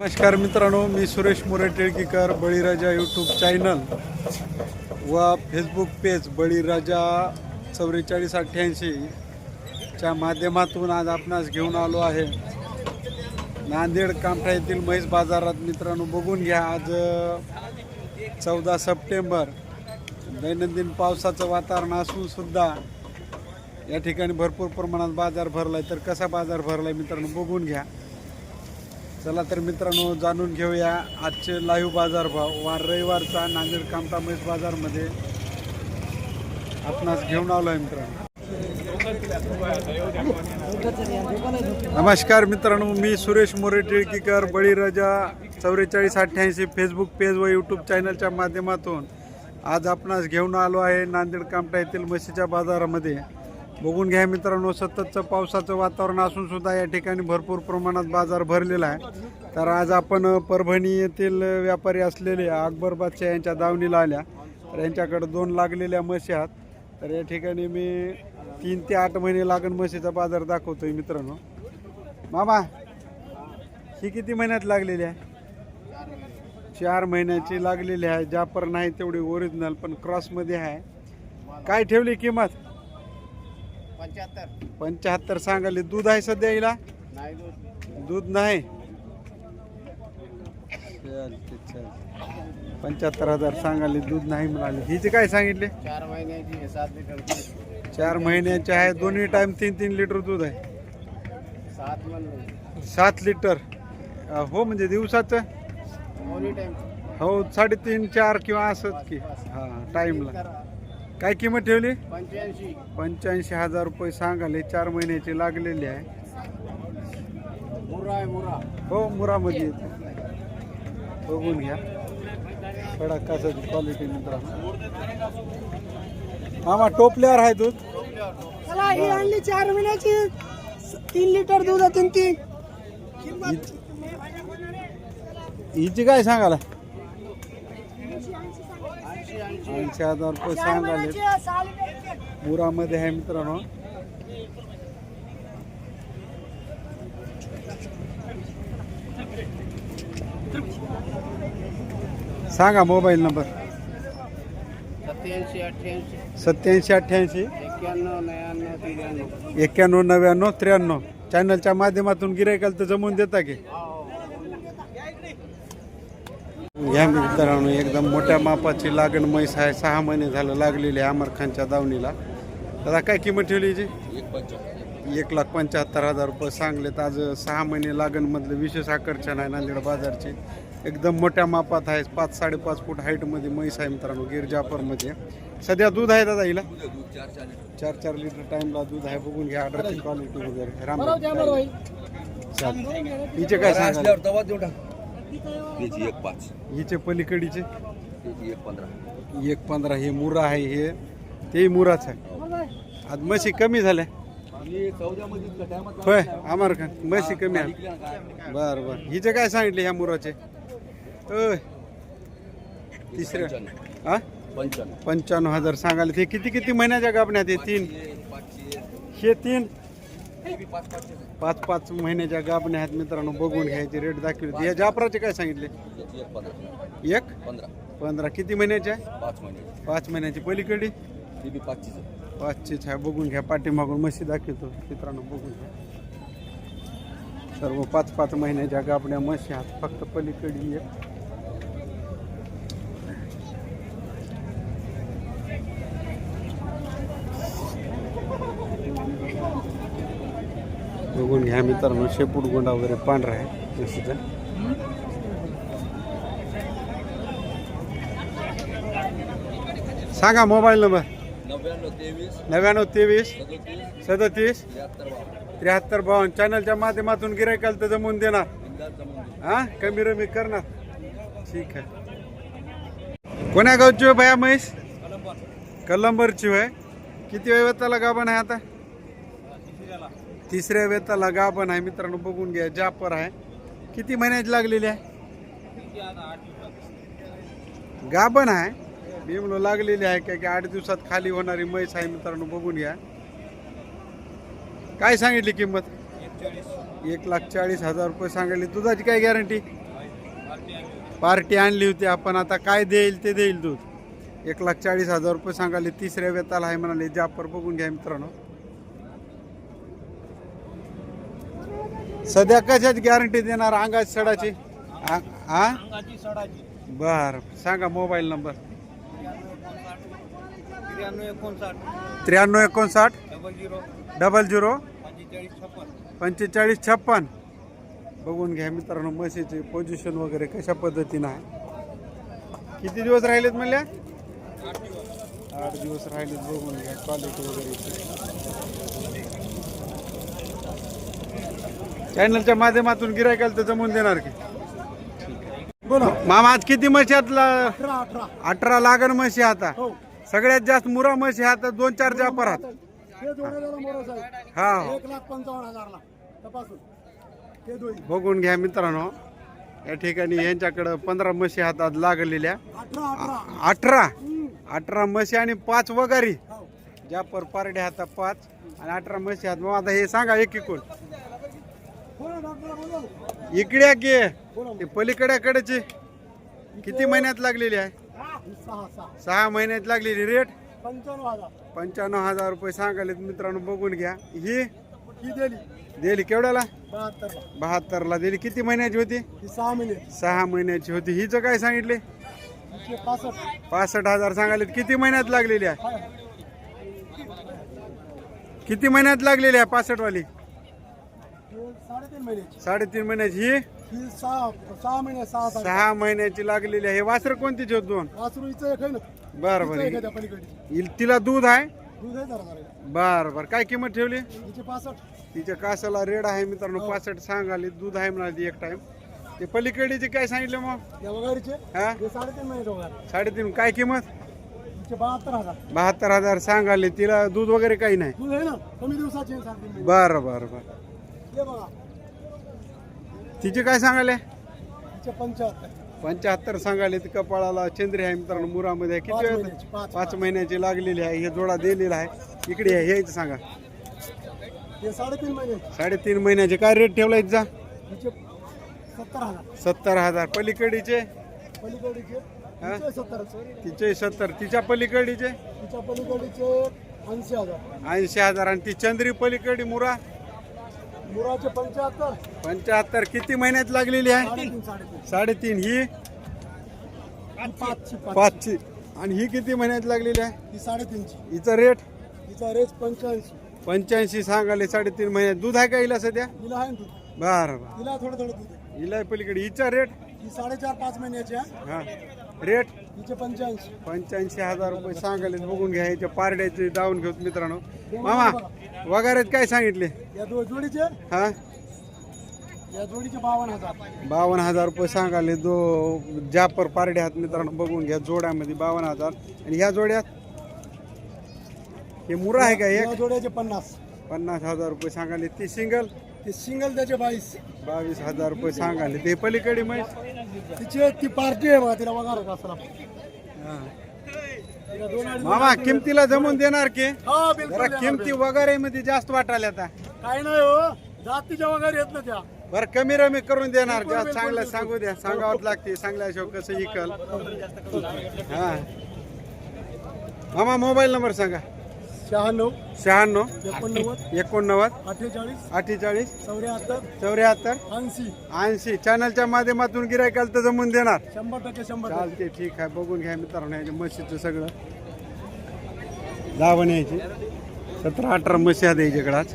नमस्कार मित्रांनो मी Suresh More टिळकीकर Baliraja YouTube channel व फेसबुक पेज बळीराजा चौवेचाळीस अठ्ठ्याऐंशी च्या माध्यमातून आज आपणास घेऊन आलो आहे. नांदेड कामठा येथील म्हैस बाजारात मित्रांनो बघून घ्या आज चौदा सप्टेंबर दैनंदिन पावसाचं वातावरण असून सुद्धा या ठिकाणी भरपूर प्रमाणात बाजार भरला आहे तर कसा बाजार भरला आहे मित्रांनो बघून घ्या. चला तर मित्रांनो जाणून घेऊया आजचे लाईव्ह बाजारभाव वार रविवारचा नांदेड कामता म्हैस बाजारमध्ये आपणास घेऊन आलो आहे मित्रांनो. नमस्कार मित्रांनो मी सुरेश मोरे टिळकीकर बळीराजा चौवेचाळीस अठ्ठ्याऐंशी फेसबुक पेज व यूट्यूब चॅनलच्या माध्यमातून आज आपणास घेऊन आलो आहे नांदेड कामटा येथील म्हशीच्या बाजारामध्ये. बघून घ्या मित्रांनो सततचं पावसाचं वातावरण असून सुद्धा या ठिकाणी भरपूर प्रमाणात बाजार भरलेला आहे. तर आज आपण परभणी येथील व्यापारी असलेले अकबर बादशाह यांच्या दावणीला आल्या. तर यांच्याकडे दोन लागलेल्या म्हशी आहेत. तर या ठिकाणी मी तीन ते आठ महिने लागण म्हशीचा बाजार दाखवतोय मित्रांनो. मामा ही किती महिन्यात लागलेली आहे? चार महिन्याची लागलेली आहे. जापर नाही तेवढी ओरिजिनल पण क्रॉसमध्ये आहे. काय ठेवली किंमत? पंच्याहत्तर. पंच्याहत्तर सांगाले दूध आहे सध्या हिला? नाही दूध. दूध नाही. चालते चालते पंच्याहत्तर हजार सांगाले दूध नाही म्हणाले. हिचे काय सांगितले? चार महिन्याची आहे, सात लिटर चार महिन्याचे आहे दोन्ही टाइम तीन तीन लिटर दूध आहे. सात म्हणलं सात लिटर. अ, हो म्हणजे दिवसाचं? दोन्ही टाइम हो साडेतीन चार किंवा असंच की. हां टाईमला काय किंमत ठेवली? पंच्याऐंशी. पंच्याऐंशी हजार रुपये सांगाले चार महिन्याची लागलेली आहे. मुरा आहे मुरा. हो मुरामध्ये. येते बघून घ्या. कडा कसाची क्वालिटी मित्रांनो. मामा टोपल्यावर आहे दूध? चला ही आणली चार महिन्याची. तीन लिटर दूध आहे ती हिच- हिची काय सांगाला ऐंशी हजार रुपये सांगाले मुरामध्ये आहे मित्रांनो. सांगा मोबाईल नंबर. सत्याऐंशी अठ्ठ्याऐंशी. सत्याऐंशी अठ्ठ्याऐंशी. एक्क्याण्णव नव्याण्णव त्र्याण्णव. चॅनलच्या माध्यमातून गिरायकाला तर जमवून देता की? या मित्रांनो एकदम मोठ्या मापाची लागण म्हैस आहे. सहा महिने झालं लागलेली आहे अमर खानच्या दावणीला. दादा काय किंमत ठेवली जी एक लाख पंच्याहत्तर हजार रुपये सांगलेत. आज सहा महिने लागणमधलं विशेष आकर्षण आहे नांदेड बाजारचे. एकदम मोठ्या मापात आहे. पाच साडेपाच फूट हाईटमध्ये म्हैस आहे मित्रांनो गिर जाफरमध्ये. सध्या दूध आहे दादा हिला? चार चार लिटर टाइमला दूध आहे. बघून घ्या ऑर्डरची क्वालिटी वगैरे. राम चालेल. हिचे काय सांगा त्याची एक पाच. हिचे पलीकडीचे? त्याची एक पंधरा. एक पंधरा हे मुरा आहे हे तेही मुराच आहे. आज म्हशी कमी झाल्या. आणि चौद्यामध्ये टायमात होय अमर खान म्हशी कमी आहे. बर बर. हिचे काय सांगितले ह्या मुराचे? होय तिसऱ्या हा पंच्याण्णव पंच्याण्णव हजार सांगायला. ते किती किती महिन्याच्या गाभण्यात हे तीन. हे तीन. पाच पाच महिन्याच्या गाभण्या आहेत मित्रांनो बघून घ्यायचे रेट दाखवले या जाफराचे काय सांगितले? एक? पंधरा. एक पंधरा पंधरा किती महिन्याचे आहे? पाच महिने पाच महिन्याची. पलीकडे ती बी पाचशेच आहे. पाचशेच आहे बघून घ्या. पाठीमागून म्हशी दाखवतो. मित्रांनो बघून घ्या. सर्व पाच पाच महिन्याच्या गाभण्या म्हशी आहेत. फक्त पलीकडे एक. ह्या घ्या मित्रांनो शेपूट गोंडा वगैरे पांढरा आहे म्हशीचा सांगा मोबाईल नंबर. नव्याण्णव तेवीस सदतीस त्र्याहत्तर बावन्न. चॅनलच्या माध्यमातून गिरायकाल तर जमून देणार. हां? कमी रमी करणार. ठीक आहे. कोण्या गावची भया म्हैस? कलंबरची होय. किती वेळ त्याला गाभण आहे आता? तिसऱ्या वेताला गाभण आहे मित्रांनो बघून घ्या जापर आहे. किती महिन्याची लागलेली आहे? गाभण आहे. बिमलो लागलेली आहे काय की आठ दिवसात खाली होणारी म्हैस आहे मित्रांनो बघून घ्या. काय सांगितली किंमत? एक लाख चाळीस हजार रुपये सांगितली. दुधाची काय गॅरंटी पार्टी आणली होती आपण आता काय देईल ते देईल दूध. एक लाख चाळीस हजार रुपये सांगाले तिसऱ्या वेताला आहे म्हणाले जापर बघून घ्या मित्रांनो. सध्या कशाच गॅरंटी देणार सडाची? हा अंगाची सडाची. बर सांगा मोबाईल नंबर. त्र्याण्णव एकोणसाठ. Double zero. पंचेचाळीस छप्पन. पंचेचाळीस छप्पन. बघून घ्या मित्रांनो म्हशीचे पोझिशन वगैरे कशा पद्धतीनं आहे. किती दिवस राहिलेत म्हणल्या? आठ दिवस. राहिलेत बघून घ्या क्वालिटी वगैरे. चॅनलच्या माध्यमातून गिरायकाला तर जमून देणार की? बोला. मामा आज किती म्हशी आहेत? ला- अठरा अठरा. अठरा लागण म्हशी आता. हो. सगळ्यात जास्त मुरा म्हशी आता दोन चार जापर आहात. हे जोड्याला मोरस आहे हा हो. एक लाख पंचावन्न हजारला. तपासून. बघून घ्या मित्रांनो. या ठिकाणी यांच्याकडं पंधरा म्हशी हातात लागलेल्या. अठरा अठरा. अठरा. हम्म. अठरा म्हशी आणि पाच वगारी. हो. ज्या पर पारडे हातात पाच. आणि अठरा म्हशी हात मग आता हे सांगा एक एकूण इकड्या की. ते पलीकड्याकडेची किती महिन्यात लागलेली आहे? सहा महिन्यात लागलेली रेट पंच्याण्णव हजार रुपये सांगाले मित्रांनो बघून घ्या. ही? दिली. केवढ्याला? बहात्तर बहात्तरला दिली. किती महिन्याची होती? ही सहा महिने सहा महिन्याची होती. हिचं काय सांगितले? पासष्ट हजार सांगाले किती महिन्यात लागलेली आहे? किती महिन्यात लागलेली आहे पासष्ट वाली साडेतीन महिन्याची. साडेतीन महिन्याची ही? ही सहा सहा महिने सहा महिन्याची लागलेली आहे. हे वासर कोणतीच होत दोन? वासरू हिचं एक आहे ना. बर हिचं एक आहे बर त्या पलीकडे हि- तिला दूध आहे? दूध आहे जरा जरा. बर बर. काय किंमत ठेवली? हिचे पासष्ट. तिच्या कासाला रेड आहे मित्रांनो. पासष्ट सांगाले. दूध आहे म्हणाली एक टाइम ते पलीकडीचे काय सांगितलं मग? या वगारीचे? हा? हे साडेतीन वगार साडेतीन. काय किंमत? हिचे बहात्तर हजार. बहात्तर हजार सांगाले. तिला दूध वगैरे काही नाही. दूध आहे ना. कमी दिवसाची आहे साडेतीन महिने. बर बर बर. हे बघा तिचे काय सांगाले पंच्याहत्तर सांगाले ती कपाळाला चंद्री आहे मित्रांनो मुरामध्ये आहे. किती वेळ? पाच, महिन्याची लागलेली आहे हे जोडा दिलेला आहे. इकडे आहे यायचं सांगा. हे साडेतीन महिने साडेतीन महिन्याचे. काय रेट ठेवला इथचा हिचे सत्तर हजार. पलीकडीचे? हा? तिचे सत्तर. तिच्या पलीकडीचे? हिच्या पलीकडीचे ऐंशी हजार. ऐंशी हजार. आणि ती चंद्री पलीकडी मुरा? मुराचे पंच्याहत्तर. पंच्याहत्तर. किती महिन्यात लागलेली आहे? साडेतीन साडेतीन. साडेतीन. ही? पाचची पाच पाचची. आणि ही किती महिन्यात लागलेली आहे? ही साडेतीनची. हिचं रेट हिचा रेट पंच्याऐंशी. पंच्याऐंशी सांगाले साडेतीन महिन्यात. दूध आहे का हिला सध्या? हिला आहे ना दूध. बरं बरं. हिला थोडं थोडं दूध आहे. हिला पलीकडे. हिचा रेट ही साडेचार पाच महिन्याची आहे. हा. रेट हिचे पंच्याऐंशी. पंच्याऐंशी हजार रुपये सांगाले बघून घ्या याच्या पारड्याचे जाऊन घेऊ मित्रांनो. मामा वगैरे काय सांगितले? या दो जोडीचे? हा? या जोडीचे बावन्न हजार. बावन्न हजार रुपये सांगाले. दो जापर पारडे हात मित्रांनो बघून घ्या जोड्यामध्ये बावन्न हजार. आणि ह्या जोड्यात? हे मुरा आहे का एक? या जोड्याचे पन्नास. पन्नास हजार रुपये सांगाले. ती सिंगल? ते सिंगल त्याचे बावीस. बावीस हजार रुपये सांगाले. ते पलीकडे म्हैस? तिचे ती पार्टी आहे बघा तिला वगार कसला. हा. मामा किमतीला जमून देणार की? हा बिलकुल जरा किमती वगैरे मध्ये जास्त वाटायला आता. काही नाही हो जातीच्या वगैरे येत ना त्या. बरं कमी रमी करून देणार जास्त चांगलं. सांगू द्या सांगावंच लागते सांगल्याशिवाय कसं इकल. हा. मामा मोबाईल नंबर सांगा. शहाण्णव शहाण्णव एकोणनव्वद एकोणनव्वद अठ्ठेचाळीस अठ्ठेचाळीस चौऱ्याहत्तर चौऱ्याहत्तर ऐंशी. ऐंशी. चॅनलच्या माध्यमातून गिरायकाला तर जमून देणार. शंभर टक्के शंभर टक्के. चालते ठीक आहे. बघून घ्या मित्रांनो याच्या म्हशीचं सगळं. दावण यायची सतरा अठरा म्हशी आहेत याच्याकडे आज.